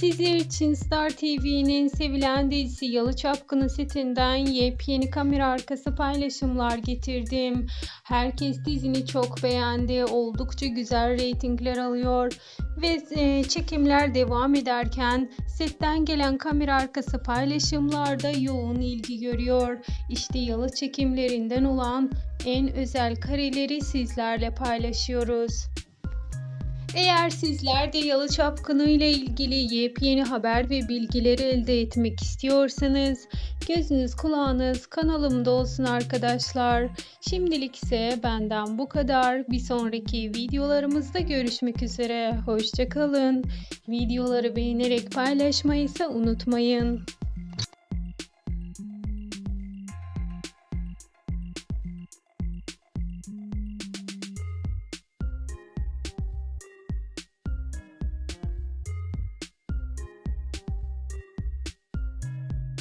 Sizler için Star TV'nin sevilen dizisi Yalı Çapkını setinden yepyeni kamera arkası paylaşımlar getirdim. Herkes dizini çok beğendi. Oldukça güzel reytingler alıyor. Ve e, çekimler devam ederken setten gelen kamera arkası paylaşımlarda yoğun ilgi görüyor. İşte yalı çekimlerinden olan en özel kareleri sizlerle paylaşıyoruz. Eğer sizler de Yalı Çapkını ile ilgili yepyeni haber ve bilgileri elde etmek istiyorsanız gözünüz kulağınız kanalımda olsun arkadaşlar. Şimdilik ise benden bu kadar. Bir sonraki videolarımızda görüşmek üzere. Hoşçakalın. Videoları beğenerek paylaşmayı ise unutmayın.